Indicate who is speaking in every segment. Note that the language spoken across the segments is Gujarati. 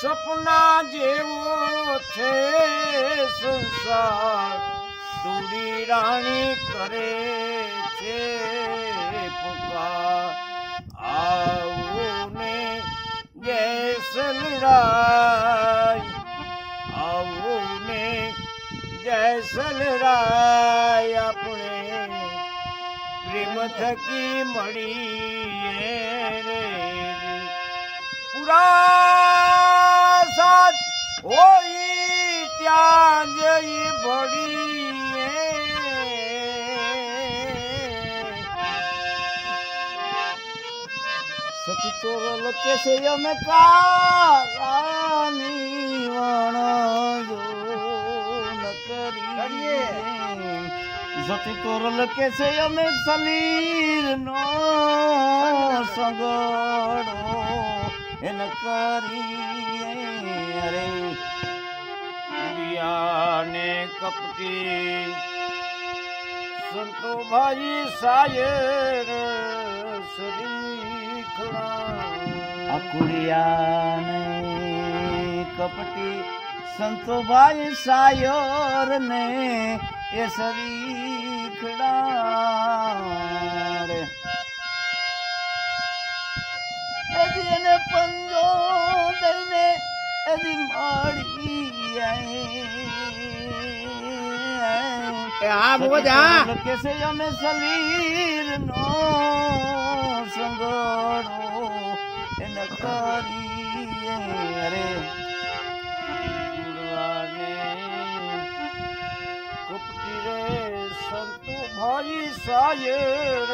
Speaker 1: સપના જેવો છે સંસાર. દૂરી રાણી કરે છે પુકાર. આવું ને જય સલરાય આવું ને જય સલરાય આપણે. પ્રેમ થકી મળીએ રે. પુરા સાથ હોય ત્યાં જઈ ભળીએ સતી તોરલ કે છે અમે કાલાની વણ જો ન કરીએ જતી તોરલ કે છે અમે સલીર નો સંગડો એન કરીએ અરે ને કપટી. સંતો ભાઈ સાયર શ્રીખણા
Speaker 2: અકુડિયાને કપટી. સંતોભાઈ સાયોર ને એ સરીખડા રે. એદી એને પંજો દઈને એદી મળી
Speaker 1: એ હા બોજ હા
Speaker 2: કે છે અમે સલીર નો સંગડો એને કરીએ રે
Speaker 1: ગુરવાને કપટી સંતો ભાઈ સાયર.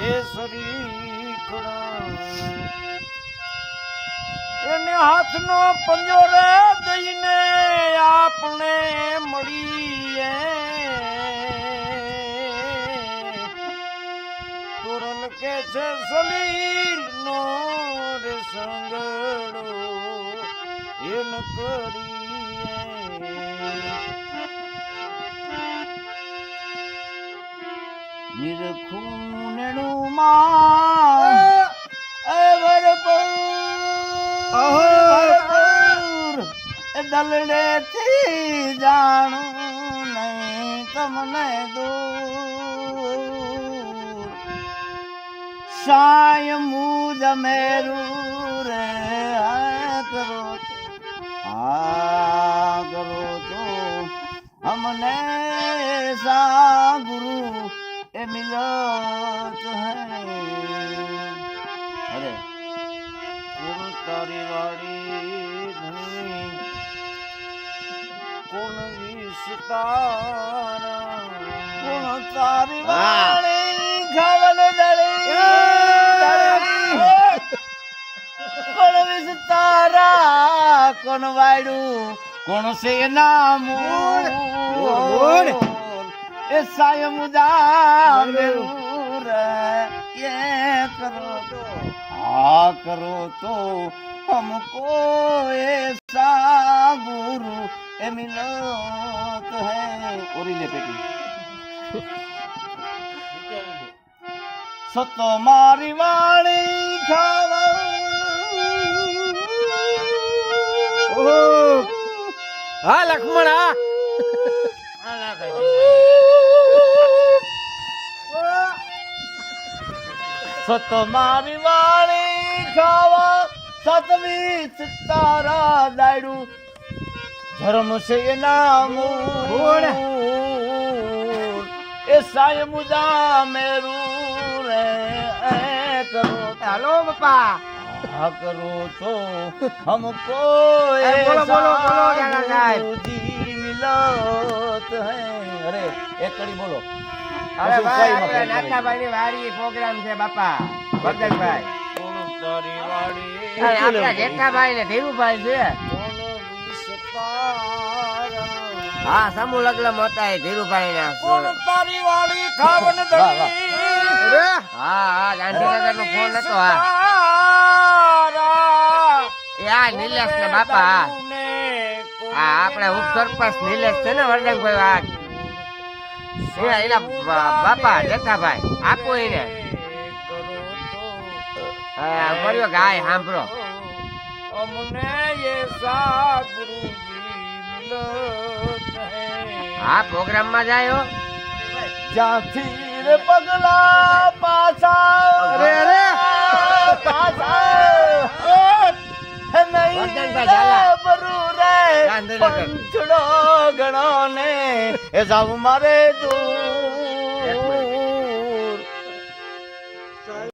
Speaker 1: એ શ્રીખણા એને હાથનો પંજો રે દઈને આપણે મળીએ. તોરલ કે છે સલીલ
Speaker 2: નિરખૂનનું માં દલડે થી જાણું નહીં તમને દૂર. સાય મુજ મેરું રે કરો આ કરો તો અમને સા ગુરુ ए मिलत है अरे
Speaker 1: કોણ તારી વાડી ધણી કોણ વિસ્તારા
Speaker 2: કોણ તારી
Speaker 1: હા.
Speaker 2: વાળી ઘાવલ દળી દળી. કોણ વિસ્તારા કોણ વાયડું કોણ છે નામું
Speaker 1: બોલ, બોલ.
Speaker 2: એ સાયમ જામેલુર એ કરો તો. આ કરો તો. હમકો એ સા ગુરુ એ મિલત હે. ઓરી લે પેટી. સતો મારી વાણી ખાવ.
Speaker 1: હા લક્ષ્મણ હા.
Speaker 2: સત મારી વાળી ખાવા સતમી તારા દાડુ ધર્મ છે એના
Speaker 1: મૂળ.
Speaker 2: એ સાય મુદા મેરું રે કરો.
Speaker 1: હાલો બપા
Speaker 2: હા કરો તો
Speaker 1: હમકો બોલો બોલો બોલો જાના સાહેબ
Speaker 2: જી મિલત હે. અરે એકડી બોલો.
Speaker 3: ભાઈ આપણે પ્રોગ્રામ છે બાપા. આપણા જેઠાભાઈ ને ધીરુભાઈ છે. હા સમૂહ લગ્ન મોતા ધીરુભાઈ ના
Speaker 1: તારી ખાવન. દળી
Speaker 3: હા હા ગાંધીનગર નો ફોન હતો હા. નિલેશ ને બાપા હા. આપણે ઉપસરપંચ નિલેશ છે ને વરદાનભાઈ આ એ એના બાપા જટાભાઈ આપો એને. કર્યો ગાય સાંભળો.
Speaker 1: અમને એ
Speaker 3: આ પ્રોગ્રામમાં જાયો
Speaker 2: જ્યાંથી રે પગલા પાછા
Speaker 3: રે રે
Speaker 2: પાછા. નહીં બરું પંચડો ગણો ને જાવ મારે દૂર